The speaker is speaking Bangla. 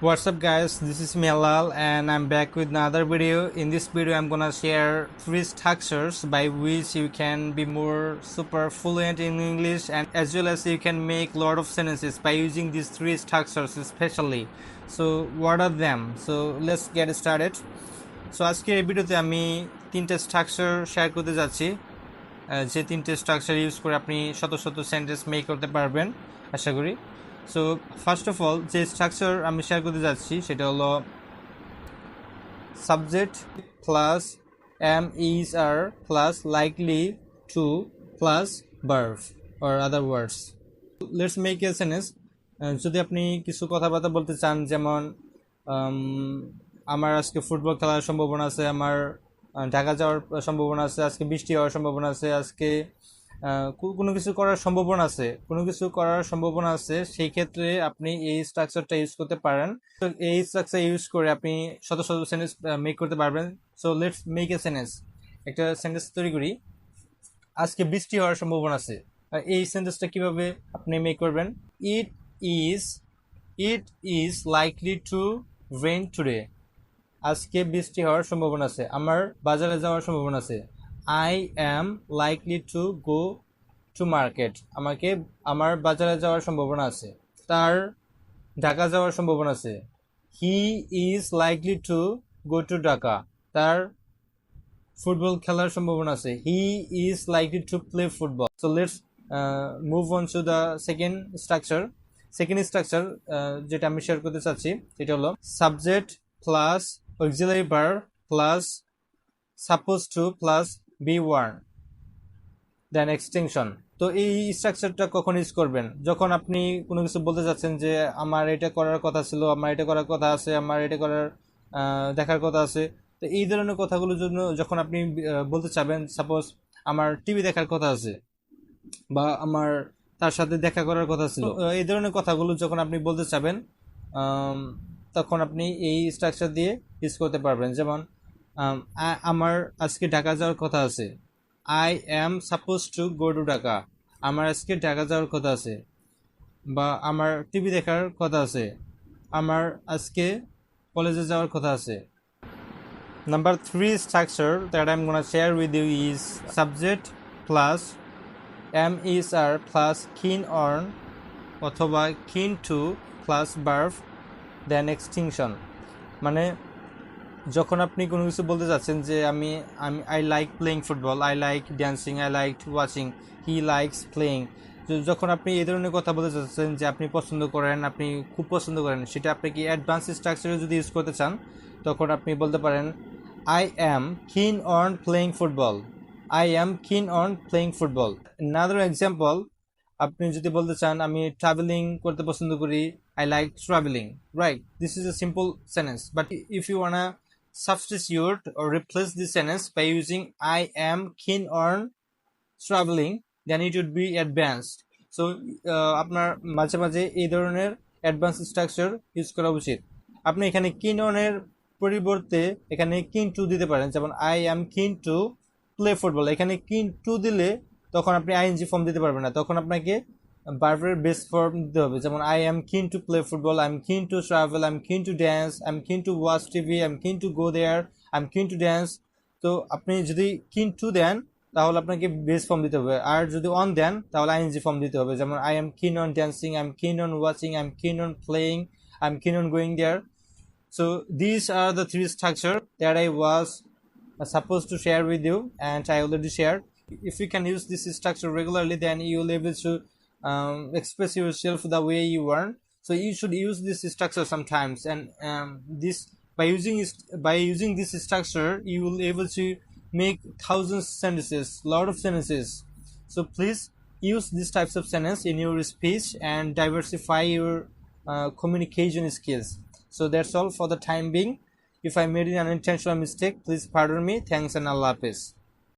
What's up guys, this is Melal and I'm back with another video. In this video I'm gonna share three structures by which you can be more super fluent in English and as well as you can make lot of sentences by using these three structures especially. So what are them? So let's get started. So আজকে এই ভিডিওতে আমি তিনটে স্ট্রাকচার শেয়ার করতে যাচ্ছি যে তিনটে স্ট্রাকচার ইউজ করে আপনি শত শত সেন্টেন্স মেক করতে পারবেন আশা করি সো ফার্স্ট অফ অল যে স্ট্রাকচার আমি শেয়ার করতে যাচ্ছি, সেটা হলো subject plus am is are plus likely to plus বার্ভ or other words let's make a sentence যদি আপনি কিছু কথাবার্তা বলতে চান, যেমন আমার আজকে ফুটবল খেলার সম্ভাবনা আছে, আমার ঢাকা যাওয়ার সম্ভাবনা আছে, আজকে বৃষ্টি হওয়ার সম্ভাবনা আছে, আজকে কোনো কিছু করার সম্ভাবনা আছে, কোনো কিছু করার সম্ভাবনা আছে, সেই ক্ষেত্রে আপনি এই স্ট্রাকচারটা ইউজ করতে পারেন। তো এই স্ট্রাকচার ইউজ করে আপনি শত শত সেন্টেন্স মেক করতে পারবেন। So let's make a sentence একটা সেন্টেন্স তৈরি করি। আজকে বৃষ্টি হওয়ার সম্ভাবনা আছে। এই সেন্টেন্সটা কীভাবে আপনি মেক করবেন? It is it is likely to rain today আজকে বৃষ্টি হওয়ার সম্ভাবনা আছে। আমার বাজারে যাওয়ার সম্ভাবনা আছে। I am likely to go to market আমাকে আমার বাজারে যাওয়ার সম্ভাবনা আছে। তার ঢাকা যাওয়ার সম্ভাবনা আছে। He is likely to go to Dhaka তার ফুটবল খেলার সম্ভাবনা আছে। He is likely to play football so let's move on to the second structure second structure যেটা আমি শেয়ার করতে চাচ্ছি, সেটা হলো subject plus auxiliary bar plus suppose to plus V one then extension তো এই স্ট্রাকচারটা কখন ইউজ করবেন? যখন আপনি কোনো কিছু বলতে চাচ্ছেন যে, আমার এটা করার কথা ছিল, আমার এটা করার কথা আছে, আমার এটা করার দেখার কথা আছে। তো এই ধরনের কথাগুলোর জন্য যখন আপনি বলতে চাবেন, সাপোজ আমার টিভি দেখার কথা আছে বা আমার তার সাথে দেখা করার কথা ছিল। এই ধরনের কথাগুলো যখন আপনি বলতে চাবেন তখন আপনি এই স্ট্রাকচার দিয়ে ইউজ করতে পারবেন। যেমন আমার আজকে ঢাকা যাওয়ার কথা আছে। I am suppose to go to Dhaka আমার আজকে ঢাকা যাওয়ার কথা আছে। বা আমার টিভি দেখার কথা আছে। আমার আজকে কলেজে যাওয়ার কথা আছে। Number three structure that I am gonna share with you is subject plus am is are plus keen on অথবা keen to plus verb then extension মানে যখন আপনি কোনো কিছু বলতে চাচ্ছেন যে আমি আমি I like playing football I like dancing I like watching he likes playing যখন আপনি এই ধরনের কথা বলতে চাচ্ছেন যে আপনি পছন্দ করেন, আপনি খুব পছন্দ করেন, সেটা আপনি কি অ্যাডভান্স স্ট্রাকচারে যদি ইউজ করতে চান, তখন আপনি বলতে পারেন I am keen on playing football I am keen on playing football another example আপনি যদি বলতে চান, আমি ট্রাভেলিং করতে পছন্দ করি I like travelling right this is a simple sentence but if you wanna substitute or replace this sentence by using I am keen on traveling then it would be advanced. So uh, আপনার মাঝে মাঝে এই ধরনের অ্যাডভান্স স্ট্রাকচার ইউজ করা উচিত। আপনি এখানে কিন অনের পরিবর্তে এখানে কিন টু দিতে পারেন যেমন আই অ্যাম কিন টু প্লে ফুটবল এখানে কিন টু দিলে তখন আপনি আইএনজি ফর্ম দিতে পারবেন না। তখন আপনাকে বার্বের বেস ফর্ম দিতে হবে। যেমন I am keen to play football I am keen to travel I am keen to dance I am keen to watch TV I am keen to go there I am keen to dance তো আপনি যদি কিন টু দেন তাহলে আপনাকে বেস ফর্ম দিতে হবে। আর যদি অন দেন তাহলে আইএনজি ফর্ম দিতে হবে। যেমন I am keen on dancing I am keen on watching I am keen on playing I am keen on going there so are the three structure that I was uh, supposed to share with you and I already shared. If you can use this structure regularly then you will to um, express yourself the way you want. So you should use this structure sometimes and um, this by using by using this structure you will able to make thousands sentences, lot of sentences. So please use these types of sentence in your speech and diversify your uh, communication skills. So that's all for the time being. If I made an unintentional mistake, please pardon me. Thanks and Allah Hafiz.